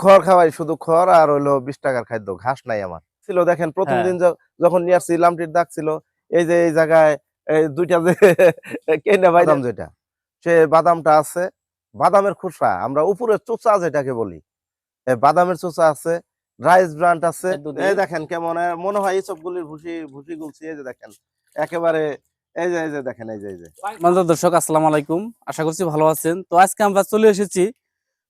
খড় খাওয়াই শুধু খড় আর হইল বিশ টাকার খাদ্য ঘাস নাই আমার। ছিল দেখেন প্রথম হ্যাঁ। দিন যখন নিয়ে আসছি লামটির দাগ ছিল এই যে এই জায়গায় দুইটা যে কেনা বাদাম যেটা সে বাদামটা আছে বাদামের খোসা আমরা উপরে চোচা যেটাকে বলি বাদামের চোচা আছে রাইস ব্রান্ড আছে। এই দেখেন কেমন মনে হয় এই সবগুলির ভুসি ভুসি গুলছি এই যে দেখেন একেবারে এই যে এই যে দেখেন এই যে এই যে। মাননীয় দর্শক আসসালামু আলাইকুম আশা করছি ভালো আছেন। তো আজকে আমরা চলে এসেছি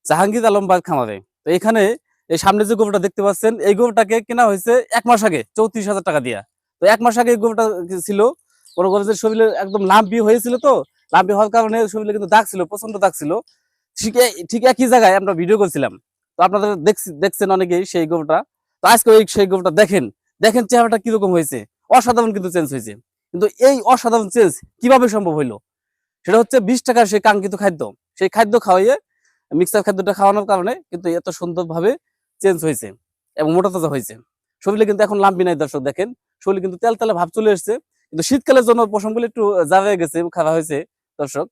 জাহাঙ্গীর আলমবাগ খামারে। তো এখানে এই সামনে যে গোবরটা দেখতে পাচ্ছেন, এই গোবরটাকে কেনা হয়েছে এক মাস আগে, চৌত্রিশ হাজার টাকা দিয়া। তো এক মাস আগে এই গোবরটা ছিল করেন যে শরীরে একদম লাম্পি হয়েছিল তো, লাম্পি হওয়ার কারণে শরীরে কিন্তু দাগ ছিল প্রচণ্ড দাগ ছিল। ঠিক ঠিক একই জায়গায় আমরা ভিডিও করছিলাম। তো আপনাদের দেখছি- দেখছেন অনেকেই সেই গোবরটা। তো আজকে ওই সেই গোবরটা দেখেন দেখেন চেহারাটা কীরকম হয়েছে। অসাধারণ কিন্তু চেঞ্জ হয়েছে। কিন্তু এই অসাধারণ চেঞ্জ কীভাবে সম্ভব হইল? সেটা হচ্ছে বিশ টাকার সেই কাঙ্ক্ষিত খাদ্য। সেই খাদ্য খাওয়াইয়ে মিক্সার খাদ্যটা খাওয়ানোর কারণে কিন্তু এত সুন্দরভাবে চেঞ্জ হয়েছে এবং মোটা তাজা হয়েছে। শরীরে কিন্তু এখন লাম্বি নাই দর্শক দেখেন। শরীরে কিন্তু তেল তেলে ভাব চলে এসছে। কিন্তু শীতকালের জন্য পশমগুলো একটু জায়গায় গেছে খারাপ হয়েছে দর্শক।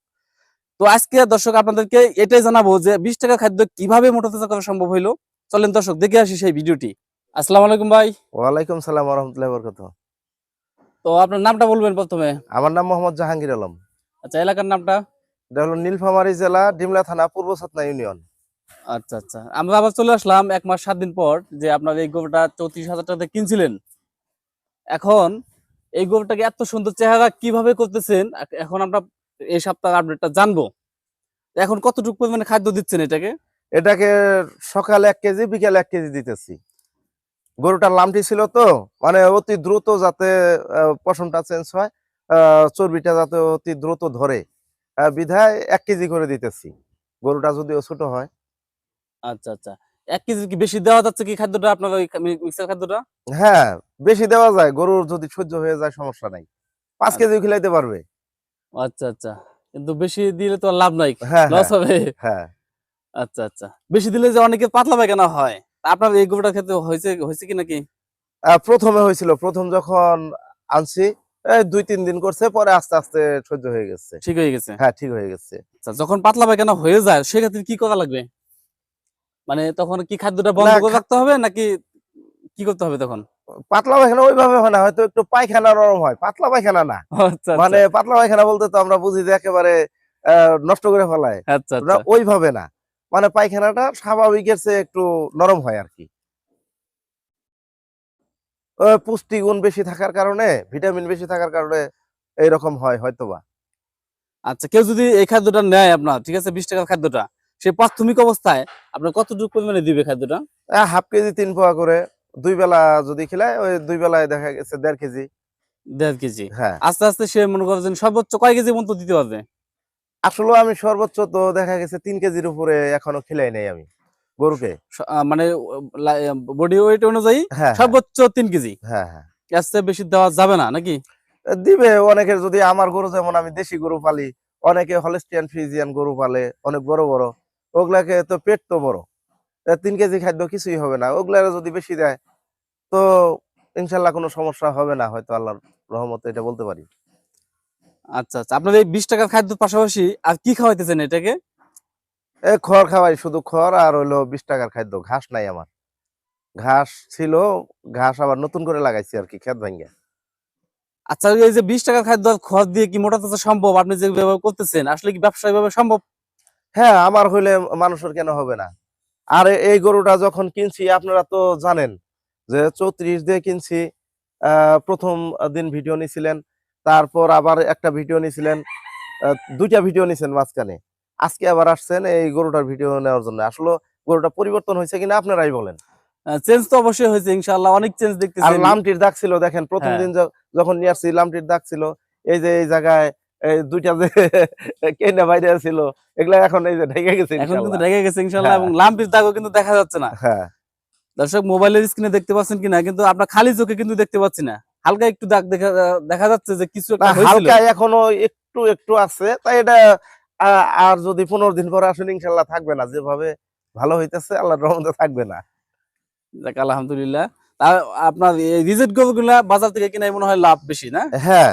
তো আজকে দর্শক আপনাদেরকে এটাই জানাব যে বিশ টাকা খাদ্য কীভাবে মোটা তাজা করা সম্ভব হইল? চলেন দর্শক দেখে আসি সেই ভিডিওটি। আসসালামু আলাইকুম ভাই। ওয়ালাইকুম সালাম রহমতুল্লাহ বরকত তো আপনার নামটা বলবেন প্রথমে। আমার নাম মোহাম্মদ জাহাঙ্গীর আলম। আচ্ছা এলাকার নামটা? এটা হলো নীলফামারী জেলা ডিমলা থানা পূর্ব সাতনা ইউনিয়ন। আচ্ছা আচ্ছা। আমরা আবার চলে আসলাম এক মাস সাত দিন পর যে আপনার এই গোবরটা চৌত্রিশ হাজার টাকা কিনছিলেন। এখন এই গোবরটাকে এত সুন্দর চেহারা কীভাবে করতেছেন? এখন আমরা এই সপ্তাহ আপডেটটা জানব। এখন কতটুকু পরিমাণে খাদ্য দিচ্ছেন এটাকে? এটাকে সকালে এক কেজি বিকেলে এক কেজি দিতেছি। গরুটার লামটি ছিল তো মানে অতি দ্রুত যাতে পশমটা চেঞ্জ হয় আহ, চর্বিটা যাতে অতি দ্রুত ধরে। বিধায় এক কেজি করে দিতেছি। গরুটা যদিও ছোট হয়। আচ্ছা আচ্ছা। এক কেজি কি বেশি দেওয়া যাচ্ছে কি খাদ্যটা আপনার ওই মিক্সার খাদ্যটা? হ্যাঁ বেশি দেওয়া যায়। গরুর যদি সহ্য হয়ে যায় সমস্যা নাই। পাঁচ কেজি খিলাইতে পারবে। আচ্ছা আচ্ছা। কিন্তু বেশি দিলে তো আর লাভ নাই। হ্যাঁ লস হ্যাঁ, হবে। হ্যাঁ। আচ্ছা আচ্ছা। বেশি দিলে যে অনেকে পাতলা পায়খানা হয়। আপনার এই গোবরটা খেতে হয়েছে হয়েছে কি নাকি? প্রথমে হয়েছিল। প্রথম যখন আনছি দুই তিন দিন করছে পরে আস্তে আস্তে সহ্য হয়ে গেছে। ঠিক হয়ে গেছে? হ্যাঁ ঠিক হয়ে গেছে। আচ্ছা যখন পাতলা পায়খানা হয়ে যায় সেক্ষেত্রে কি করা লাগবে? মানে তখন কি খাদ্যটা বন্ধ করে রাখতে হবে নাকি কি করতে হবে তখন? পাতলা পায়খানা ওইভাবে হয় না হয়তো একটু পায়খানা নরম হয়। পাতলা পায়খানা না। আচ্ছা মানে পাতলা পায়খানা বলতে তো আমরা বুঝি যে একেবারে আহ, নষ্ট করে ফেলায়। আচ্ছা আচ্ছা। ওইভাবে না। মানে পায়খানাটা স্বাভাবিকের চেয়ে একটু নরম হয় আর কি। পুষ্টিগুণ বেশি থাকার কারণে ভিটামিন বেশি থাকার কারণে এইরকম হয় হয়তোবা। আচ্ছা কেউ যদি এই খাদ্যটা নেয় আপনার ঠিক আছে বিশ টাকার খাদ্যটা সে প্রাথমিক অবস্থায় আপনার কতটুকু পরিমাণে দিবে খাদ্যটা? হাফ কেজি তিন পোয়া করে দুই বেলা যদি খেলায় ওই দুই বেলায় দেখা গেছে দেড় কেজি। দেড় কেজি। হ্যাঁ। আস্তে আস্তে সে মনে করেন সর্বোচ্চ কয় কেজি পর্যন্ত দিতে পারবে? আসলে আমি সর্বোচ্চ তো দেখা গেছে তিন কেজির উপরে এখনও খেলাই নাই আমি। গরুকে? মানে বডি ওয়েট অনুযায়ী হ্যাঁ হ্যাঁ, সর্বোচ্চ তিন কেজি। হ্যাঁ হ্যাঁ। এর চেয়ে বেশি দেওয়া যাবে না নাকি? দিবে অনেকের যদি আমার গরু যেমন আমি দেশি গরু পালি অনেকে হলিস্টিয়ান ফ্রিজিয়ান গরু পালে অনেক বড় বড়। ওগুলাকে তো পেট তো বড়। তিন কেজি খাদ্য কিছুই হবে না। ওগুলা যদি বেশি দেয় তো ইনশাল্লাহ কোনো সমস্যা হবে না হয়তো আল্লাহর রহমতে এটা বলতে পারি। আচ্ছা আচ্ছা। আপনার এই বিশ টাকার খাদ্যের পাশাপাশি আর কি খাওয়াইতেছেন এটাকে? এ খড় খাওয়াই শুধু খড় আর হইল বিশ টাকার খাদ্য ঘাস নাই আমার। ঘাস ছিল ঘাস আবার নতুন করে লাগাইছি আর কি খেত ভাঙ্গে আচ্ছা এই যে বিশ টাকার খাদ্য খরচ দিয়ে কি মোটা তাজা সম্ভব? আপনি যে ব্যবহার করতেছেন আসলে কি ব্যবসায়িক ভাবে সম্ভব? হ্যাঁ আমার হইলে মানুষের কেন হবে না? আর এই গরুটা যখন কিনছি আপনারা তো জানেন যে চৌত্রিশ দিয়ে কিনছি আহ, প্রথম দিন ভিডিও নিছিলেন তারপর আবার একটা ভিডিও নিছিলেন দুইটা ভিডিও নিছেন মাঝখানে। আজকে আবার আসছেন এই গরুটার ভিডিও নেওয়ার জন্য। আসলে গরুটা পরিবর্তন হয়েছে কিনা আপনারাই বলেন। চেঞ্জ তো অবশ্যই হয়েছে ইনশাআল্লাহ অনেক চেঞ্জ আর দেখতেছি লামটির দাগ ছিল দেখেন প্রথম হ্যাঁ। দিন যখন নিয়ে আসছি লামটির দাগ ছিল। এই যে এই জায়গায় দুইটা যে কেনা বাইরে ছিল এগুলা এখন এই যে ঢেকে গেছে এখন কিন্তু ইনশাল্লাহ। রেগে গেছে ইনশাআল্লাহ হ্যাঁ। এবং লাম্পির দাগও কিন্তু দেখা যাচ্ছে না। হ্যাঁ। দর্শক মোবাইলের স্ক্রিনে দেখতে পাচ্ছেন কিনা কিন্তু আপনার খালি চোখে কিন্তু দেখতে পাচ্ছি না। হালকা একটু দাগ দেখা দেখা যাচ্ছে যে কিছু একটা হয়েছিল। হালকা এখনও একটু একটু আছে তাই এটা আর যদি পনেরো দিন পরে আসেন ইনশাল্লাহ থাকবে না। যেভাবে ভালো হইতেছে আল্লাহর রহমতে থাকবে না। যাক আলহামদুলিল্লাহ। আপনার রিজেক্ট বাজার থেকে কিনাই মনে হয় লাভ বেশি না? হ্যাঁ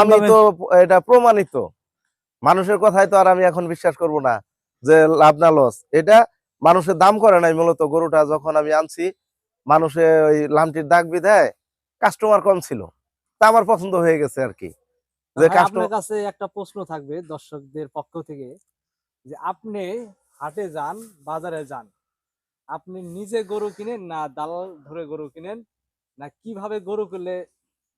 আমি তো এটা প্রমাণিত। মানুষের কথাই তো আর আমি এখন বিশ্বাস করব না যে লাভ না লস। এটা মানুষের দাম করে নাই মূলত। গরুটা যখন আমি আনছি মানুষে ওই লামটির দাগ বিধায় কাস্টমার কম ছিল। তা আমার পছন্দ হয়ে গেছে আর কি। আপনার কাছে একটা প্রশ্ন থাকবে দর্শকদের পক্ষ থেকে যে আপনি হাটে যান বাজারে যান আপনি নিজে গরু কিনেন না দালাল ধরে গরু কিনেন? না কীভাবে গরু কিনলে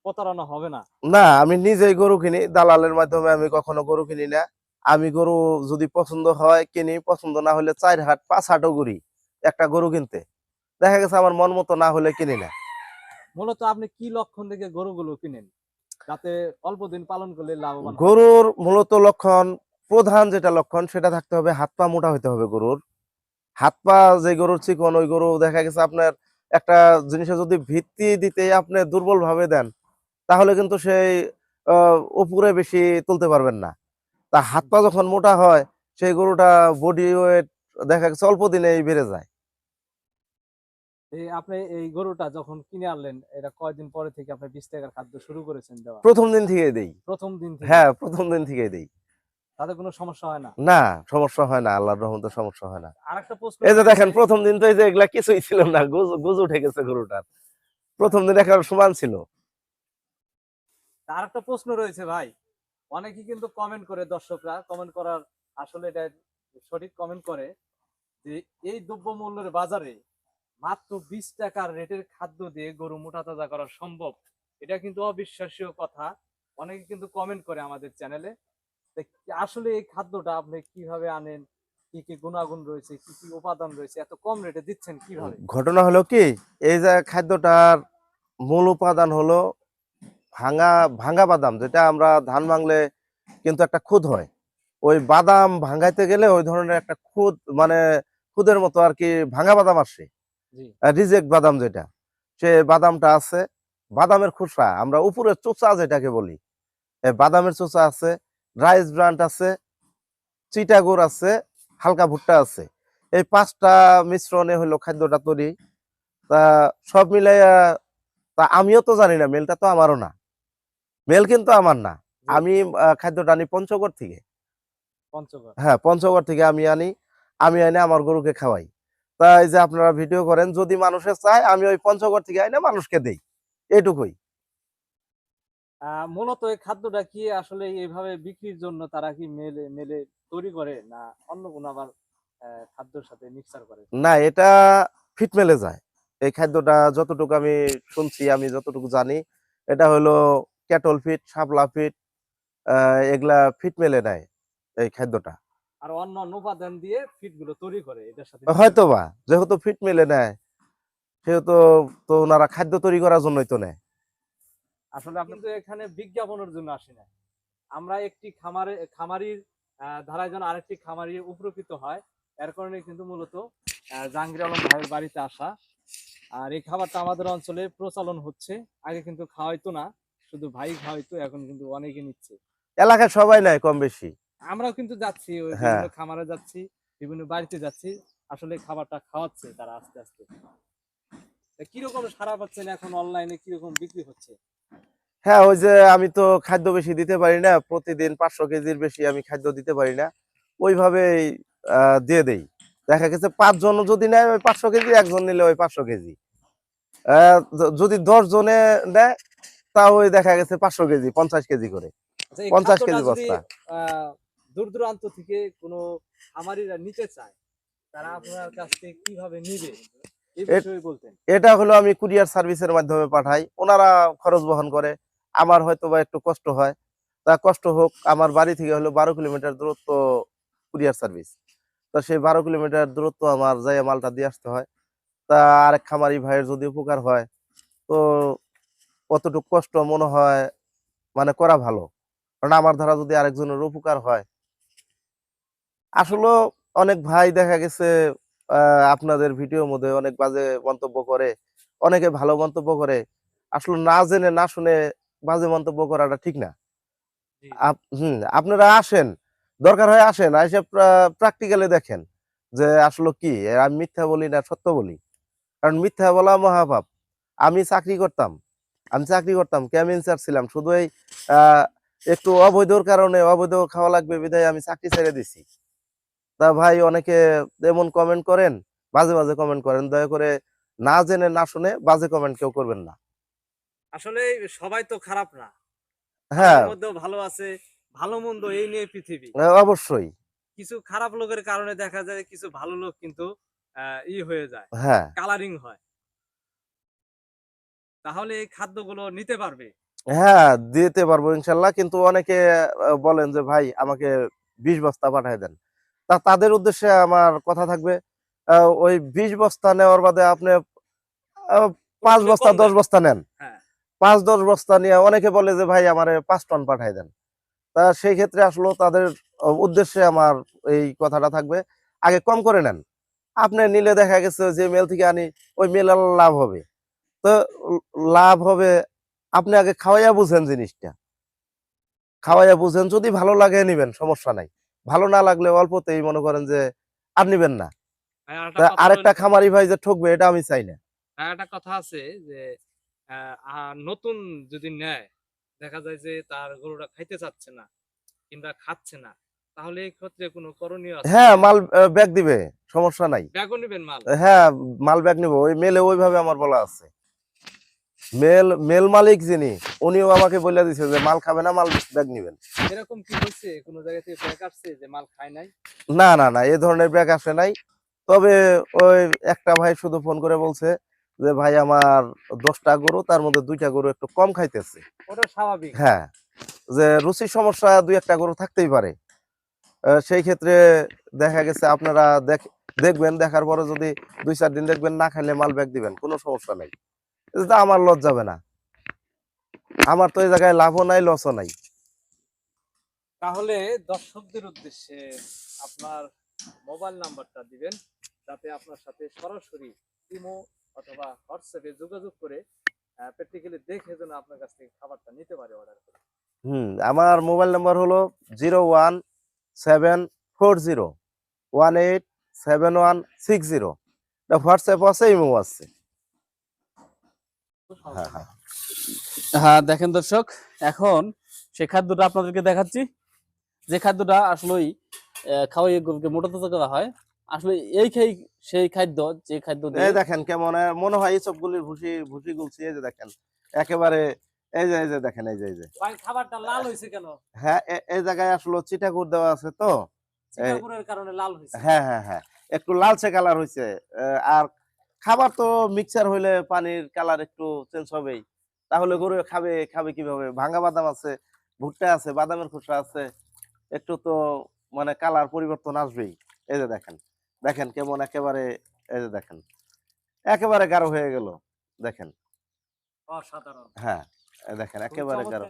প্রতারণা হবে না? না আমি নিজেই গরু কিনি দালালের মাধ্যমে আমি কখনো গরু কিনি না। আমি গরু যদি পছন্দ হয় কিনি পছন্দ না হলে চার হাট পাঁচ হাটও ঘুরি একটা গরু কিনতে। দেখা গেছে আমার মন মতো না হলে কিনি না। মূলত আপনি কি লক্ষণ দেখে গরুগুলো কিনেন? যাতে অল্প দিন পালন করলে লাভবান গরুর মূলত লক্ষণ, প্রধান যেটা লক্ষণ সেটা থাকতে হবে হাত পা মোটা হতে হবে গরুর। হাত পা যে গরুর চিকন, ওই গরু দেখা গেছে আপনার একটা জিনিসে যদি ভিত্তি দিতে আপনি দুর্বল ভাবে দেন, তাহলে কিন্তু সেই উপরে বেশি তুলতে পারবেন না। তা হাত পা যখন মোটা হয়, সেই গরুটা বডি ওয়েট দেখা গেছে অল্প দিনেই বেড়ে যায়। আপনি এই গরুটা যখন কিনে আনলেন এটা কয়দিন পরে থেকে আপনি বিশ টাকার খাদ্য শুরু করেছেন দেওয়া? প্রথম দিন থেকে দেই। প্রথম দিন হ্যাঁ প্রথম দিন থেকে দেই। তাতে কোনো সমস্যা হয় না? না সমস্যা হয় না আল্লাহর রহমতে সমস্যা হয় না। আরেকটা প্রশ্ন এই যে দেখেন প্রথম দিন তো এই যে এগুলা কিছুই ছিল না গুজ গুজ উঠে গেছে গরুটার প্রথম দিন একেবারে সমান ছিল। আর একটা প্রশ্ন রয়েছে ভাই। অনেকেই কিন্তু কমেন্ট করে দর্শকরা কমেন্ট করার আসলে এটা সঠিক কমেন্ট করে যে এই দ্রব্যমূল্যের বাজারে মাত্র বিশ টাকার রেটের খাদ্য দিয়ে গরু মোটা তাজা করা সম্ভব? এটা কিন্তু অবিশ্বাস্য কথা। অনেকে কিন্তু কমেন্ট করে আমাদের চ্যানেলে আসলে এই খাদ্যটা আপনি কীভাবে আনেন? কি কি গুণাগুণ রয়েছে? কি কি উপাদান রয়েছে? এত কম রেটে দিচ্ছেন কীভাবে? ঘটনা হলো কি? এই যে খাদ্যটার মূল উপাদান হলো ভাঙা ভাঙা বাদাম, যেটা আমরা ধান ভাঙলে কিন্তু একটা খুদ হয়। ওই বাদাম ভাঙাইতে গেলে ওই ধরনের একটা খুদ মানে খুদের মতো আর কি ভাঙা বাদাম আসে। রিজেক্ট বাদাম যেটা সে বাদামটা আছে বাদামের খোসা আমরা উপরের চোচা যেটাকে বলি বাদামের চোচা আছে রাইস ব্রান্ড আছে চিটাগুড় আছে হালকা ভুট্টা আছে এই পাঁচটা মিশ্রণে হলো খাদ্যটা তৈরি তা সব মিলাইয়া তা আমিও তো জানি না মেলটা তো আমারও না মেল কিন্তু আমার না আমি খাদ্যটা আনি পঞ্চগড় থেকে। পঞ্চগড়। হ্যাঁ পঞ্চগড় থেকে আমি আনি আমি এনে আমার গরুকে খাওয়াই। তাই যে আপনারা ভিডিও করেন যদি মানুষে চায় আমি ওই পঞ্চগড় থেকে এনে মানুষকে দেই। এইটুকুই আহ, মূলত এই খাদ্যটা কি আসলে এইভাবে বিক্রির জন্য তারা কি মেলে মেলে তৈরি করে না অন্য কোনো আবার খাদ্যের সাথে মিক্সার করে? না এটা ফিট মেলে যায়। এই খাদ্যটা যতটুকু আমি শুনছি আমি যতটুকু জানি এটা হলো ক্যাটল ফিট শাপলা ফিট এগুলা ফিট মেলে নেয় এই খাদ্যটা। আর অন্য অন্য উপাদান দিয়ে ফিডগুলো তৈরি করে এটার সাথে হয়তো বা যেহেতু ফিট মেলে নেয় সেহেতু তো ওনারা খাদ্য তৈরি করার জন্যই তো নেয়। আসলে আপনি তো এখানে বিজ্ঞাপনের জন্য আসি না আমরা একটি খামারে খামারির ধারায় যেন আরেকটি খামারি উপকৃত হয় এর কারণে কিন্তু মূলত জাহাঙ্গীর আলম ভাইয়ের বাড়িতে আসা। আর এই খাবারটা আমাদের অঞ্চলে প্রচলন হচ্ছে আগে কিন্তু খাওয়াইতো না শুধু ভাই খাওয়াইতো এখন কিন্তু অনেকে নিচ্ছে। এলাকায় সবাই নেয় কম বেশি আমরাও কিন্তু যাচ্ছি ওই হ্যাঁ। বিভিন্ন খামারে যাচ্ছি বিভিন্ন বাড়িতে যাচ্ছি। আসলে খাবারটা খাওয়াচ্ছে তারা আস্তে আস্তে। কীরকম সারা পাচ্ছেন এখন অনলাইনে কীরকম বিক্রি হচ্ছে? হ্যাঁ ওই যে আমি তো খাদ্য বেশি দিতে পারি না প্রতিদিন পাঁচশো কেজির বেশি আমি খাদ্য দিতে পারি না। ওইভাবেই আহ, দিয়ে দেই। দেখা গেছে পাঁচজন যদি নেয় ওই পাঁচশো কেজি একজন নিলে ওই পাঁচশো কেজি। আহ, যদি দশ জনে নেয় তা ওই দেখা গেছে পাঁচশো কেজি পঞ্চাশ কেজি করে। আচ্ছা, এই 50 খাদ্যটা কেজি বস্তা। দূর দূরান্ত থেকে কোনো খামারিরা নিতে চায় তারা আপনার কাছ থেকে কীভাবে নিবে? এটা হলো আমি কুরিয়ার সার্ভিসের মাধ্যমে পাঠাই। ওনারা খরচ বহন করে। আমার হয়তো বা একটু কষ্ট হয়। তা কষ্ট হোক আমার বাড়ি থেকে হলো বারো কিলোমিটার দূরত্ব কুরিয়ার সার্ভিস। তো সেই বারো কিলোমিটার দূরত্ব আমার যাই মালটা দিয়ে আসতে হয়। তা আরেক খামারি ভাইয়ের যদি উপকার হয় তো কতটুকু কষ্ট মনে হয় মানে করা ভালো। কারণ আমার দ্বারা যদি আরেকজনের উপকার হয় আসলে অনেক ভাই দেখা গেছে আপনাদের ভিডিওর মধ্যে অনেক বাজে মন্তব্য করে অনেকে ভালো মন্তব্য করে। আসলে না জেনে না শুনে বাজে মন্তব্য করাটা ঠিক না। হুম আপনারা আসেন দরকার হয় আসেন এসে প্র্যাকটিক্যালি দেখেন যে আসলে কি আমি মিথ্যা বলি না সত্য বলি। কারণ মিথ্যা বলা মহাপাপ। আমি চাকরি করতাম আমি চাকরি করতাম ক্যামিনসার ছিলাম? শুধু এই আহ, একটু অবৈধর কারণে অবৈধ খাওয়া লাগবে বিধায় আমি চাকরি ছেড়ে দিছি। তা ভাই অনেকে এমন কমেন্ট করেন বাজে বাজে কমেন্ট করেন দয়া করে না জেনে না শুনে বাজে কমেন্ট কেউ করবেন না। আসলে সবাই তো খারাপ না। হ্যাঁ। মধ্যেও ভালো আছে ভালো মন্দ এই নিয়ে পৃথিবী। অবশ্যই। কিছু খারাপ লোকের কারণে দেখা যায় কিছু ভালো লোক কিন্তু ই হয়ে যায় হ্যাঁ। কালারিং হয়। তাহলে এই খাদ্যগুলো নিতে পারবে? হ্যাঁ দিতে পারব ইনশাল্লাহ কিন্তু অনেকে বলেন যে ভাই আমাকে বিশ বস্তা পাঠায় দেন। তা তাদের উদ্দেশ্যে আমার কথা থাকবে। ওই বিশ বস্তা নেওয়ার বাদে আপনি পাঁচ বস্তা দশ বস্তা নেন। হ্যাঁ। পাঁচ দশ বস্তা নিয়ে অনেকে বলে যে ভাই আমার পাঁচ টন পাঠায় দেন। তা সেই ক্ষেত্রে আসলে তাদের উদ্দেশ্যে আমার এই কথাটা থাকবে। আগে কম করে নেন। আপনি নিলে দেখা গেছে যে মেল থেকে আনি ওই মেল লাভ হবে। তো লাভ হবে আপনি আগে খাওয়াইয়া বুঝেন জিনিসটা। খাওয়াইয়া বুঝেন যদি ভালো লাগে নিবেন সমস্যা নাই। ভালো না লাগলে অল্পতেই মনে করেন যে আর নিবেন না। কথা আরেকটা খামারি ভাই যে ঠকবে এটা আমি চাই না। একটা কথা আছে যে নতুন যদি নেয় দেখা যায় যে তার গরুটা খাইতে চাচ্ছে না কিংবা খাচ্ছে না তাহলে এই ক্ষেত্রে কোনো করণীয় আছে? হ্যাঁ মাল ব্যাগ দিবে সমস্যা নাই। ব্যাগও নিবেন মাল? হ্যাঁ মাল ব্যাগ নিবো ওই মেলে ওইভাবে আমার বলা আছে। মেল মেল মালিক যিনি উনিও আমাকে বলে দিছে যে মাল খাবে না মাল ব্যাগ নিবেন। এরকম কি হয়েছে? কোনো জায়গা থেকে ব্যাগ আসছে যে মাল খায় নাই? না না না এই ধরনের ব্যাগ আসে নাই। তবে ওই একটা ভাই শুধু ফোন করে বলছে যে ভাই আমার দশটা গরু তার মধ্যে দুইটা গরু একটু কম খাইতেছে। ওটা স্বাভাবিক। হ্যাঁ যে রুচির সমস্যা দুই একটা গরু থাকতেই পারে। সেই ক্ষেত্রে দেখা গেছে আপনারা দেখ দেখবেন দেখার পরে যদি দুই চার দিন দেখবেন না খাইলে মাল ব্যাগ দিবেন কোনো সমস্যা নাই। এটা আমার লস যাবে না। আমার তো এই জায়গায় লাভও নাই লসও নাই। তাহলে দর্শকদের উদ্দেশ্যে আপনার মোবাইল নাম্বারটা দিবেন যাতে আপনার সাথে সরাসরি ইমো অথবা হোয়াটসঅ্যাপে যোগাযোগ করে প্র্যাকটিক্যালি দেখে যেন আপনার কাছ থেকে খাবারটা নিতে পারে অর্ডার করে। হুম আমার মোবাইল নাম্বার হলো zero one seven four zero one eight seven one six zero WhatsApp আছে ইমো আছে। হ্যাঁ হ্যাঁ। হ্যাঁ দেখেন দর্শক এখন সেই খাদ্যটা আপনাদেরকে দেখাচ্ছি। যে খাদ্যটা আসলেই খাওয়াই গরুকে মোটা করা হয় আসলে এই খাই সেই খাদ্য যে খাদ্য এই দেখেন কেমন মনে হয় এই সবগুলির ভুসি ভুসি গুলছি এই যে দেখেন একেবারে এই যে এই যে দেখেন এই যে এই যে। খাবারটা লাল হয়েছে কেন? হ্যাঁ এই জায়গায় আসলে চিটাকুর দেওয়া আছে তো। সিঙ্গাপুরের কারণে লাল হয়েছে হ্যাঁ হ্যাঁ হ্যাঁ একটু লালচে কালার হয়েছে আর খাবার তো মিক্সার হইলে পানির কালার একটু চেঞ্জ হবেই। তাহলে গরু খাবে খাবে কীভাবে? ভাঙা বাদাম আছে ভুট্টা আছে বাদামের খোসা আছে একটু তো মানে কালার পরিবর্তন আসবেই। এই যে দেখেন দেখেন কেমন একেবারে এই যে দেখেন একেবারে গাঢ় হয়ে গেল দেখেন। হ্যাঁ দেখেন একেবারে গাঢ়।